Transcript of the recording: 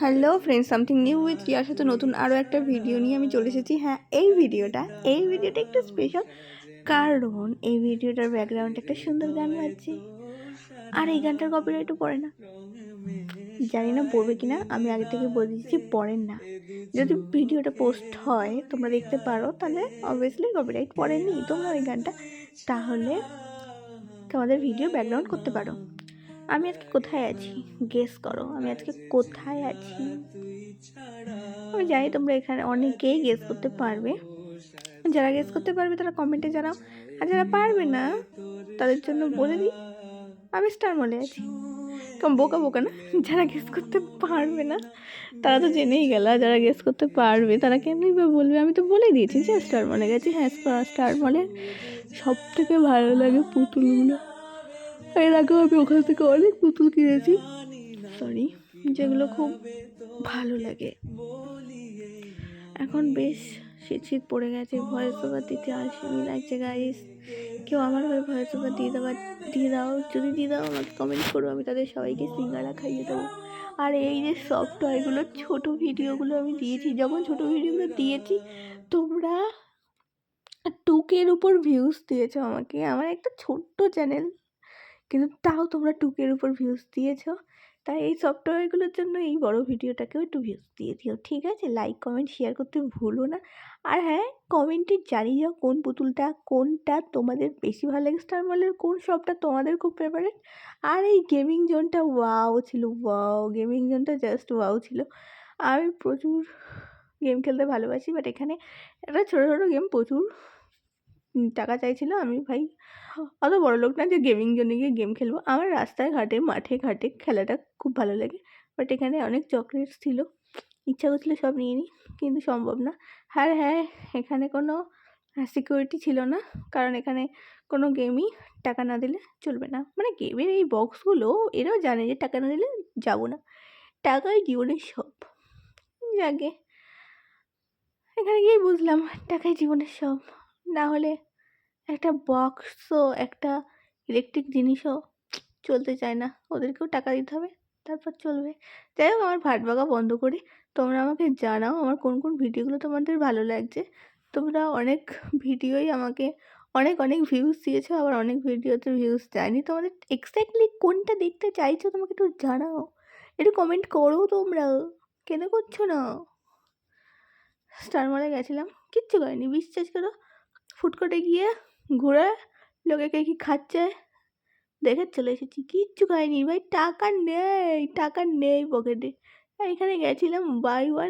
Hello friend something new with রিয়ার সাথে নতুন আরও একটা ভিডিও নিয়ে আমি চলে এসেছি। হ্যাঁ এই ভিডিওটা এই ভিডিওটা একটু স্পেশাল কারণ এই ভিডিওটার ব্যাকগ্রাউন্ডে একটা সুন্দর গান বাজছে। আর এই গানটার কপিরাইটও পড়ে না। জানি না পড়বে কি না আমি আগে থেকে বলে দিচ্ছি পড়েন না। যদি ভিডিওটা পোস্ট হয়, তোমরা দেখতে পারো, তাহলে অবভিয়াসলি কপিরাইট পড়েনি। তোমরা ওই গানটা তাহলে তোমাদের ভিডিও ব্যাকগ্রাউন্ড করতে পারো। আমি আজকে কোথায় আছি? গেস করো, আমি আজকে কোথায় আছি? আমি জানি তোমরা এখানে অনেকেই গেস করতে পারবে। যারা গেস করতে পারবে তারা কমেন্টে জানাও। আর যারা পারবে না, তাদের জন্য বলে দিই, আমি স্টার মলে আছি। কম বোকা বোকা না, যারা গেস করতে পারবে না, তারা তো জেনেই গেল। যারা গেস করতে পারবে, তারা কেনই বা বলবে? আমি তো বলে দিয়েছি যে স্টার মলে গেছি। হ্যাঁ স্টার মলে সব থেকে ভালো লাগে পুতুলগুলো এর আগেও আমি ওখান থেকে অনেক পুতুল কিনেছি। সরি যেগুলো খুব ভালো লাগে। এখন বেশ শীত শীত পড়ে গেছে ভয়েস ওভার দিতে আলসেমি লাগছে গাইস কেউ আমার হয়ে ভয়েস ওভার দিয়ে দেওয়া দিয়ে দাও, যদি দিয়ে দাও, আমাকে কমেন্ট করো, আমি তাদের সবাইকে সিঙ্গারা খাইয়ে দেবো। আর এই যে সফট টয়গুলো ছোটো ভিডিওগুলো আমি দিয়েছি। যখন ছোটো ভিডিওগুলো দিয়েছি, তোমরা টুকের উপর ভিউজ দিয়েছ আমাকে। আমার একটা ছোট্ট চ্যানেল কিন্তু তাও তোমরা টুকের উপর ভিউজ দিয়েছ। তাই এই সফটওয়্যারগুলোর জন্য এই বড় ভিডিওটাকেও একটু ভিউজ দিয়ে দিও, ঠিক আছে? লাইক কমেন্ট শেয়ার করতে ভুলো না। আর হ্যাঁ কমেন্টে জানিয়ে যাও, কোন পুতুলটা, কোনটা তোমাদের বেশি ভালো লাগে? স্টার মলের কোন শপটা তোমাদের খুব ফেভারিট আর এই গেমিং জোনটা ওয়াও ছিল ওয়াও গেমিং জোনটা জাস্ট ওয়াও ছিল। আমি প্রচুর গেম খেলতে ভালোবাসি বাট এখানে একটা ছোটো ছোটো গেম প্রচুর টাকা চাইছিল আমি, ভাই, অত বড় লোক না যে গেমিং জন্য গিয়ে গেম খেলব। আমার রাস্তায় ঘাটে মাঠে ঘাটে খেলাটা খুব ভালো লাগে। বাট এখানে অনেক চকলেটস ছিল। ইচ্ছা করছিল সব নিয়ে নিই, কিন্তু সম্ভব না। আর হ্যাঁ এখানে কোনো সিকিউরিটি ছিল না। কারণ এখানে কোনো গেমই টাকা না দিলে চলবে না। মানে গেমের এই বক্সগুলো এরাও জানে যে টাকা না দিলে যাব না। টাকাই জীবনের সব। যাকে এখানে গিয়েই বুঝলাম, টাকাই জীবনের সব। না হলে একটা বক্সও একটা ইলেকট্রিক জিনিসও চলতে চায় না। ওদেরকেও টাকা দিতে হবে, তারপর চলবে। যাই হোক, আমার ভাট বাগা বন্ধ করি। তোমরা আমাকে জানাও আমার কোন কোন ভিডিওগুলো তোমাদের ভালো লাগছে। তোমরা অনেক ভিডিওই আমাকে অনেক অনেক ভিউজ দিয়েছ। আবার অনেক ভিডিওতে ভিউজ দেয়নি। তোমাদের এক্স্যাক্টলি কোনটা দেখতে চাইছো তোমাকে একটু জানাও। একটু কমেন্ট করো তোমরা। কেন করছ না? স্টার মলে গেছিলাম। কিচ্ছু করেনি। বিশ্বাস করো ফুটকোটে গিয়ে ঘুরে লোকে কে কী খাচ্ছে? দেখে চলে এসেছি। কিচ্ছু খাইনি ভাই, টাকা নেই টাকা নেই পকেটে এখানে গেছিলাম বাই ওয়ান